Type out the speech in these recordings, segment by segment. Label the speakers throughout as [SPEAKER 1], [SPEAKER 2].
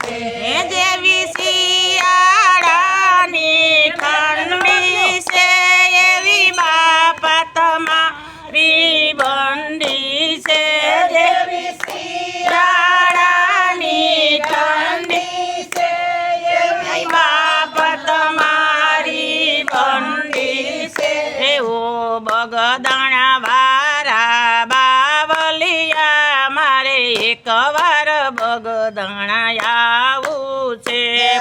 [SPEAKER 1] જેવી શિયાળાની ઠંડી છે, એવી બાપા તમારી બંડી છે. જેવી શિયાળાની ઠંડી
[SPEAKER 2] છે,
[SPEAKER 1] એવી બાપા તમારી બંડી છે. એવો બગદાણા વારા બાવલિયા, મારે એકવાર બગદાણા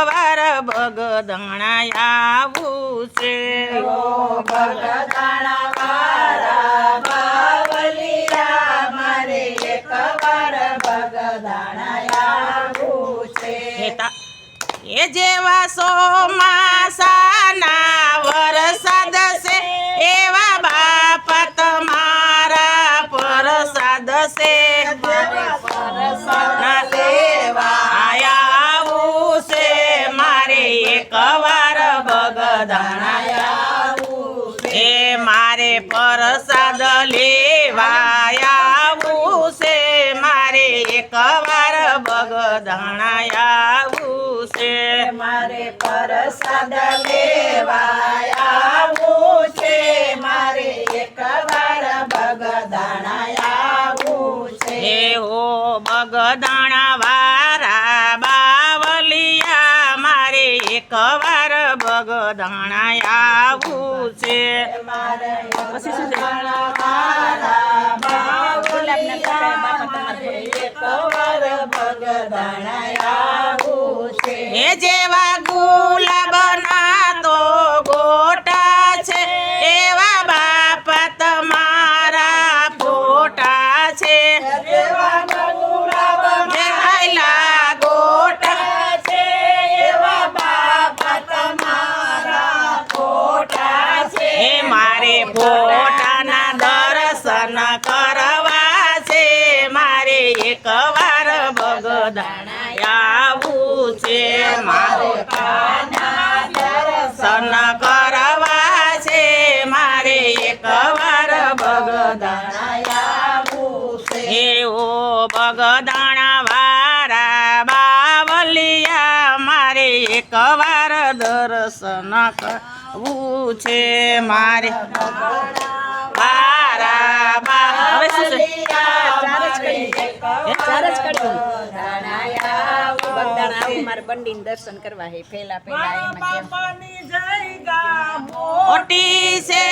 [SPEAKER 2] એકવાર બગદણા આવું છે ઓ બગદાણા વાળા બાવલિયા
[SPEAKER 1] એ મારે પ્રસાદ લેવાયાવું આવું છે મારે એકવાર બગદાણા આવું છે
[SPEAKER 2] મારે પ્રસાદ લેવાયાવું છે મારે એકવાર બગદાણા આવું છે
[SPEAKER 1] એવો બગદાણા આવું છે.
[SPEAKER 2] મારે બગદાણા વાળા બાવલિયા મારે એકવાર બગદાણા આવું છે.
[SPEAKER 1] એ જેવા ગુલાબના તો ગોટા છે. એવા બાપત તમારા ફોટા છે. આવું છે મારે દર્શન કરવા છે મારે એકવાર બગદાણા
[SPEAKER 2] છે.
[SPEAKER 1] એવો બગદાણા વારા બાવલિયા, મારે એકવાર દર્શન કરવું છે મારે. વારા બા
[SPEAKER 3] મારે બંડીને દર્શન કરવા હે પહેલા પહેલા
[SPEAKER 1] મોટી છે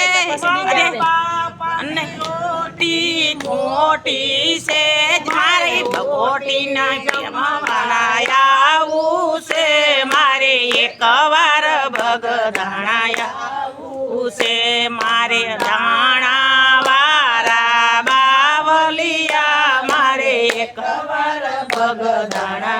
[SPEAKER 1] મોટી. મોટી છે. મારી ભગોટી ના જમવાના આવું છે. મારે એકવાર બગદાણા આવું છે. મારે દાણા વારા